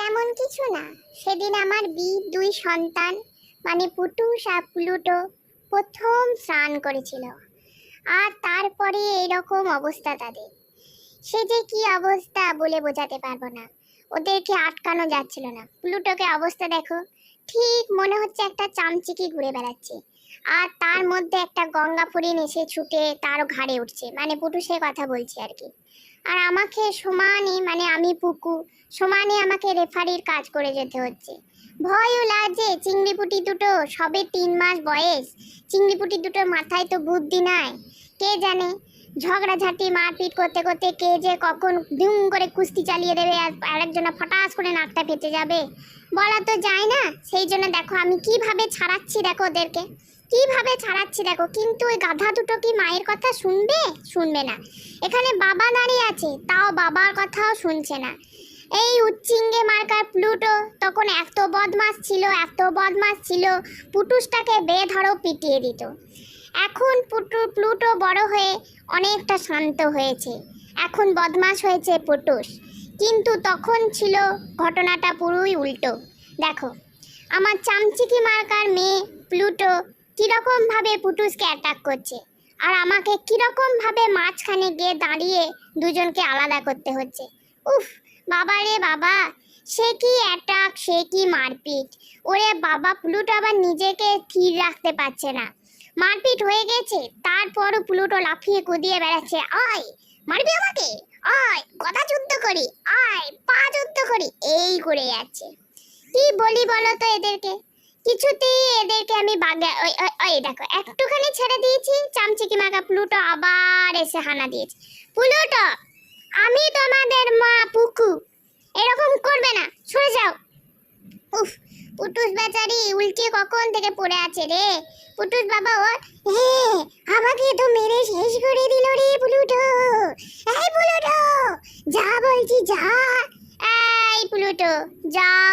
তেমন কিছু না। সেদিন আমার বি দুই সন্তান মানে পুটুস আর প্লুটো, প্রথম স্নান করেছিল। আর তারপরে এরকম অবস্থা তাদের। সে যে কি অবস্থা বলে বোঝাতে পারব না। ওদেরকে আটকানো যাচ্ছিল না। প্লুটোকে অবস্থা দেখো, ঠিক মনে হচ্ছে একটা চামচিকি ঘুরে বেড়াচ্ছে। আর তার মধ্যে একটা গঙ্গা ফরিন এসে ছুটে তারও ঘাড়ে উঠছে। মানে পুটুসের কথা বলছি আর কি। আর আমাকে সমানে মানে আমি পুকু, সমানে আমাকে রেফারির কাজ করে যেতে হচ্ছে। ভয়ও লাগছে চিংড়ি পুটি দুটো, সবে তিন মাস বয়স। চিংড়ি পুটি দুটোর মাথায় তো বুদ্ধি নাই। কে জানে? ঝগড়াঝাটি, মারপিট করতে করতে কে যে কখন ধুম করে কুস্তি চালিয়ে দেবে আর আরেকজনে ফটাস করে নাকটা ফেটে যাবে। বলা তো যায় না। সেই জন্য দেখো আমি কীভাবে ছাড়াচ্ছি দেখো ওদেরকে। কীভাবে ছাড়াচ্ছি দেখো, কিন্তু ওই গাধা দুটো কি মায়ের কথা শুনবে? শুনবে না। এখানে বাবা দাঁড়িয়ে আছে, তাও বাবার কথাও শুনছে না। এই উচ্চিঙ্গে মার্কার প্লুটো, তখন এত বদমাস ছিল, এত বদমাস ছিল, পুটুসটাকে বেধড়ো পিটিয়ে দিত। এখন পুটু, প্লুটো বড় হয়ে অনেকটা শান্ত হয়েছে। এখন বদমাস হয়েছে পুটুস। কিন্তু তখন ছিল ঘটনাটা পুরোই উল্টো। দেখো, আমার চামচিকি মার্কার মেয়ে প্লুটো কীরকমভাবে পুটুসকে অ্যাটাক করছে? আর আমাকে কীরকমভাবে মাঝখানে গিয়ে দাঁড়িয়ে দুজনকে আলাদা করতে হচ্ছে? উফ, বাবা রে বাবা, সে কি অ্যাটাক সে কি মারপিট? ওরে বাবা, প্লুটো আবার নিজেকে স্থির রাখতে পারছে না। মারপিট হয়ে গেছে, তারপরও প্লুটো লাফিয়ে কুদিয়ে বেড়াচ্ছে। আয়, মারবি আমাকে? আয় কথা যুদ্ধ করি। আয়, পা যুদ্ধ করি। এই করে যাচ্ছে। কি বলি বলো তো এদেরকে? কিছুতেই এদেরকে আমি বাগে, ওই ওই দেখো, একটুখানি ছেড়ে দিয়েছি, চামচিকি মাকা প্লুটো আবার এসে হানা দিয়েছে। প্লুটো, আমি তোমাদের মা পুকু, এরকম করবে না, সরে যাও। উফ, পুটুস বেচারি উল্টে কখন থেকে পড়ে আছে রে? পুটুস বাবা ও হে আমাকে তো মেরে শেষ করে দিল রে প্লুটো। এই প্লুটো, যা বলছি যা। এই প্লুটো, যাও